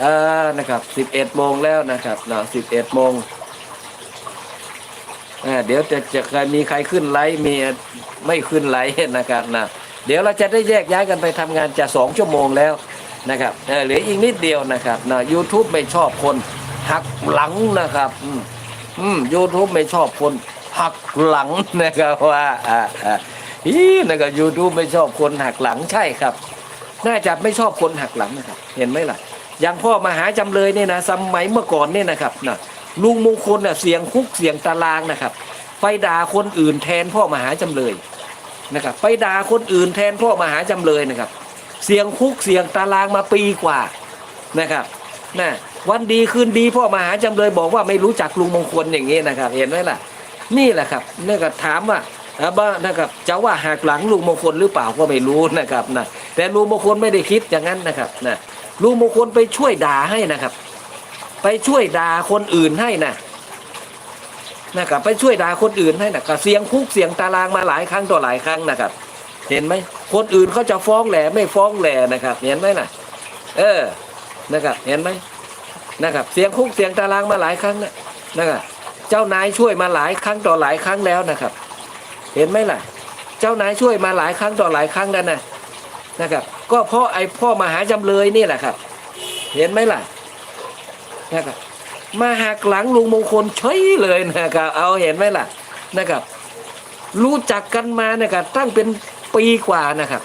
เออนะครับสิบเอ็ดโมงแล้วนะครับเนาะสิบเอ็ดโมงอ่าเดี๋ยวจะจะใครมีใครขึ้นไลฟ์มีไม่ขึ้นไลฟ์นะครับนะเดี๋ยวเราจะได้แยกย้ายกันไปทำงานจะสองชั่วโมงแล้วนะครับเเหลืออีกนิดเดียวนะครับนะ YouTube ไม่ชอบคนหักหลังนะครับอืมอืมยูทูบไม่ชอบคนหักหลังนะครับว่าอ่าอ่าอีนะครับยูทูบไม่ชอบคนหักหลังใช่ครับ น่าจะไม่ชอบคนหักหลังนะครับ เห็นไหมล่ะ อย่างพ่อมหาจำเลยเนี่ยนะสมัยเมื่อก่อนเนี่ยนะครับนะลุงมงคลเน่ะเสียงคุกเสียงตารางนะครับ ไปด่าคนอื่นแทนพ่อมหาจำเลยนะครับ ไปด่าคนอื่นแทนพ่อมหาจำเลยนะครับ เสียงคุกเสียงตารางมาปีกว่านะครับนะวันดีคืนดีพ่อมหาจำเลยบอกว่าไม่รู้จักลุงมงคลอย่างนี้นะครับ เห็นไหมล่ะ นี่แหละครับนี่ก็ถามว่าอ่าบ้านะครับจะว่าหักหลังลุงมงคลหรือเปล่าก็ไม่รู้นะครับนะแต่ลุงมงคลไม่ได้คิดอย่างนั้นนะครับนะ ลุงมงคลไปช่วยด่าให้นะครับ ไปช่วยด่าคนอื่นให้นะนะครับไปช่วยด่าคนอื่นให้นะครับเสียงคุกเสียงตารางมาหลายครั้งต่อหลายครั้งนะครับ เห็นไหมคนอื่นเขาจะฟ้องแหล่ไม่ฟ้องแหล่นะครับ เห็นไหมนะเออนะครับ เห็นไหมนะครับ เสียงคุกเสียงตารางมาหลายครั้งนะนะครับเจ้านายช่วยมาหลายครั้งต่อหลายครั้งแล้วนะครับ เห็นไหมล่ะ เจ้านายช่วยมาหลายครั้งต่อหลายครั้งแล้วนะ นะครับ ก็เพราะไอ้พ่อมหาจำเลยนี่แหละครับ เห็นไหมล่ะนะครับมาหักหลังลุงมงคลเฉยเลยนะครับ เอาเห็นไหมล่ะนะครับ รู้จักกันมานะครับตั้งเป็นปีกว่านะครับ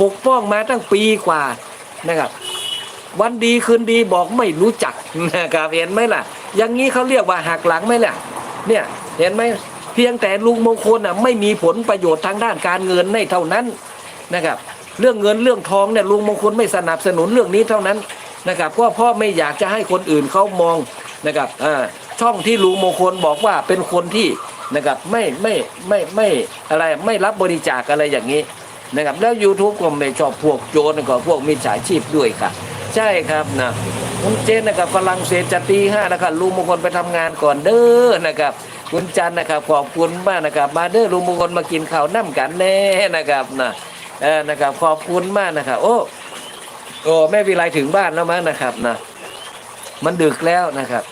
ปกป้องมาตั้งปีกว่านะครับ วันดีคืนดีบอกไม่รู้จักนะครับเห็นไหมล่ะ อย่างนี้เขาเรียกว่าหักหลังไหมล่ะ เนี่ยเห็นไหมเพียงแต่ลุงมงคลอะไม่มีผลประโยชน์ทางด้านการเงินในเท่านั้นนะครับ เรื่องเงินเรื่องทองเนี่ยลุงมงคลไม่สนับสนุนเรื่องนี้เท่านั้นนะครับเพราะพ่อไม่อยากจะให้คนอื่นเขามองนะครับอ่าช่องที่ลุงมงคลบอกว่าเป็นคนที่นะครับไม่ไม่ไม่ไม่อะไรไม่รับบริจาคอะไรอย่างนี้นะครับแล้ว YouTube ก็ไม่ชอบพวกโจรก็พวกมิจฉาชีพด้วยค่ะ ใช่ครับนะคุณเจนนะครับฝรั่งเศสจะตีห้านะครับลุงมงคลไปทำงานก่อนเด้อนะครับคุณจันนะครับขอบคุณมากนะครับมาเด้อลุงมงคลมากินข้าวน้ำกันแน่นะครับนะ เออนะครับขอบคุณมากนะครับ โอ้โอ้แม่วิไลถึงบ้านแล้วมั้งนะครับนะมันดึกแล้วนะครับ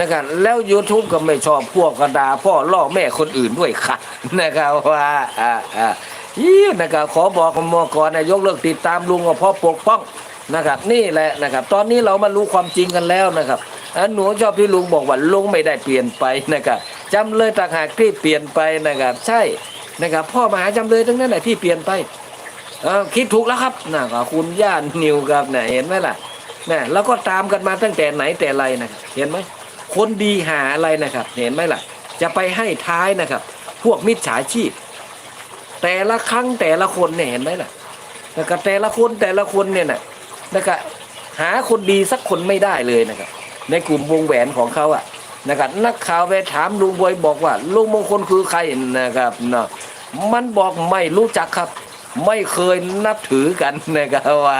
นะครับแล้ว YouTube ก็ไม่ชอบพวกกระดาพ่อล่อแม่คนอื่นด้วยค่ะ นะครับว่าอ่าอ่ายี่นะครับขอบอกกับมอก่อนนะยกเลิกติดตามลุงก็เพราะปกป้องนะครับนี่แหละนะครับ ตอนนี้เรามารู้ความจริงกันแล้วนะครับอันหนูชอบที่ลุงบอกว่าลุงไม่ได้เปลี่ยนไปนะครับจำเลยต่างหากที่เปลี่ยนไปนะครับ ใช่นะครับ พ่อมหาจำเลยทั้งนั้นแหละที่เปลี่ยนไป เออคิดถูกแล้วครับนะคุณย่านนิวครับนะเห็นไหมล่ะนะแล้วก็ตามกันมาตั้งแต่ไหนแต่ไรนะครับเห็นไหมคนดีหาอะไรนะครับ เห็นไหมล่ะ จะไปให้ท้ายนะครับ พวกมิจฉาชีพ แต่ละครั้งแต่ละคนเนี่ยเห็นไหมล่ะแล้วก็แต่ละคนแต่ละคนเนี่ยนะนะครับหาคนดีสักคนไม่ได้เลยนะครับ ในกลุ่มวงแหวนของเขาอะนะครับนักข่าวไปถามลุงบวยบอกว่าลุงมงคลคือใครนะครับเนาะมันบอกไม่รู้จักครับ ไม่เคยนับถือกันนะครับว่า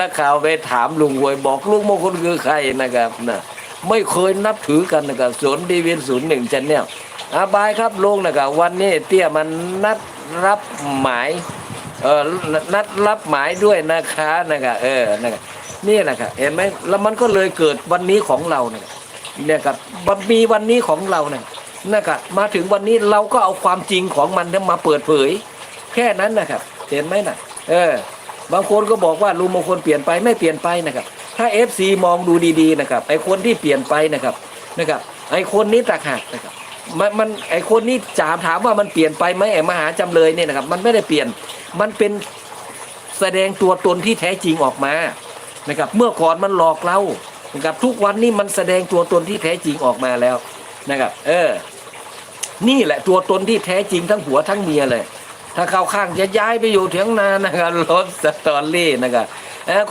นักข่าวไปถามลุงบวยบอกลุงมงคลคือใครนะครับนะไม่เคยนับถือกันนะครับศูนย์ดีเวนศูนย์หนึ่งจันเนี่ยอาบายครับลุงนะครับวันนี้เตี้ยมันนัดรับหมายเออนัดรับหมายด้วยนะคะนะครับเออนะครับนี่แหละครับเห็นไหมแล้วมันก็เลยเกิดวันนี้ของเราเนี่ยเนี่ยครับมีวันนี้ของเราเนี่ยนะครับมาถึงวันนี้เราก็เอาความจริงของมันเนี่ยมาเปิดเผย แค่นั้นนะครับ เห็นไหมนะเออ บางคนก็บอกว่าลุงมงคลเปลี่ยนไปไม่เปลี่ยนไปนะครับ ถ้า FC มองดูดีๆนะครับไอคนที่เปลี่ยนไปนะครับนะครับ ไอคนนี้ต่างหากนะครับมันมันไอคนนี้จามถามว่ามันเปลี่ยนไปไหมไอมหาจำเลยเนี่ยนะครับ มันไม่ได้เปลี่ยนมันเป็นแสดงตัวตนที่แท้จริงออกมานะครับ เมื่อก่อนมันหลอกเรานะครับทุกวันนี้มันแสดงตัวตนที่แท้จริงออกมาแล้วนะครับ เออ นี่แหละตัวตนที่แท้จริงทั้งผัวทั้งเมียเลย ถ้าเข้าข้างจะย้ายไปอยู่เถียงนานะครับรถสตอรี่นะครับ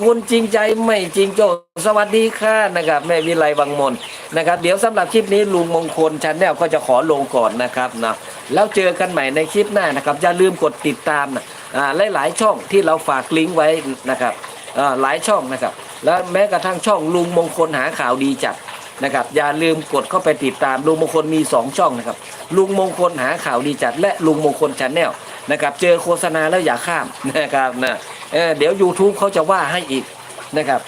คุณจริงใจไม่จริงโจสวัสดีค่ะนะครับแม่วิไลวังมนนะครับ เดี๋ยวสำหรับคลิปนี้ลุงมงคลชาแนลก็จะขอลงก่อนนะครับนะแล้วเจอกันใหม่ในคลิปหน้านะครับอย่าลืมกดติดตามนะอ่าหลายๆช่องที่เราฝากลิงก์ไว้นะครับอ่าหลายช่องนะครับ แล้วแม้กระทั่งช่องลุงมงคลหาข่าวดีจัด นะครับ อย่าลืมกดเข้าไปติดตามลุงมงคลมี 2 ช่องนะครับ ลุงมงคลหาข่าวดีจัด และลุงมงคลชาแนลนะครับ เจอโฆษณาแล้วอย่าข้ามนะครับนะเเดี๋ยว YouTube เขาจะว่าให้อีกนะครับ